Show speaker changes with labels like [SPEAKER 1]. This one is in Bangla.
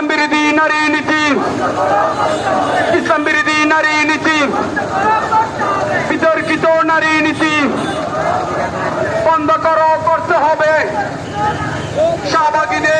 [SPEAKER 1] নারী নীতি ইসলাম বিরোধী নারী নীতি বিতর্কিত নারী নীতি বন্ধ করো